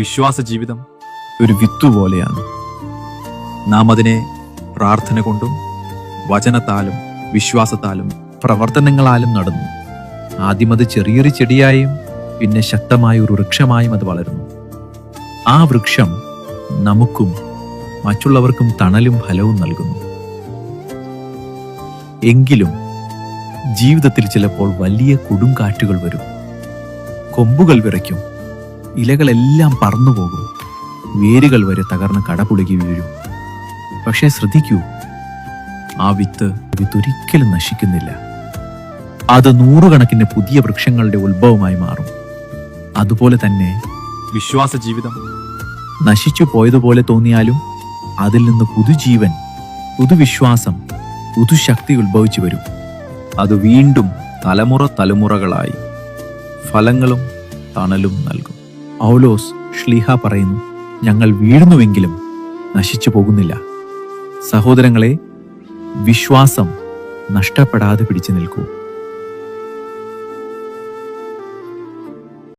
വിശ്വാസ ജീവിതം ഒരു വിത്തു പോലെയാണ്. നാം അതിനെ പ്രാർത്ഥന കൊണ്ടും വചനത്താലും വിശ്വാസത്താലും പ്രവർത്തനങ്ങളാലും നടന്നു. ആദ്യം അത് ചെറിയൊരു ചെടിയായും പിന്നെ ശക്തമായ ഒരു വൃക്ഷമായും അത് വളരുന്നു ആ വൃക്ഷം നമുക്കും മറ്റുള്ളവർക്കും തണലും ഫലവും നൽകുന്നു. എങ്കിലും ജീവിതത്തിൽ ചിലപ്പോൾ വലിയ കൊടുങ്കാറ്റുകൾ വരും. കൊമ്പുകൾ വിറയ്ക്കും. ഇലകളെല്ലാം പറന്നുപോകും വേരുകൾ വരെ തകർന്ന് കടപുളുകി വീഴും. പക്ഷേ ശ്രദ്ധിക്കൂ ആ വിത്ത് വിത്തൊരിക്കലും നശിക്കുന്നില്ല. അത് നൂറുകണക്കിന് പുതിയ വൃക്ഷങ്ങളുടെ ഉത്ഭവമായി മാറും. അതുപോലെ തന്നെ വിശ്വാസ ജീവിതം. നശിച്ചു പോയതുപോലെ തോന്നിയാലും അതിൽ നിന്ന് പുതുജീവൻ പുതുവിശ്വാസം പുതുശക്തി ഉത്ഭവിച്ചു വരും. അത് വീണ്ടും തലമുറ തലമുറകളായി ഫലങ്ങളും തണലും നൽകും. ഔലോസ് ഷ്ലീഹ പറയുന്നു ഞങ്ങൾ വീഴുന്നുവെങ്കിലും നശിച്ചു പോകുന്നില്ല. സഹോദരങ്ങളെ വിശ്വാസം നഷ്ടപ്പെടാതെ പിടിച്ചു നിൽക്കൂ.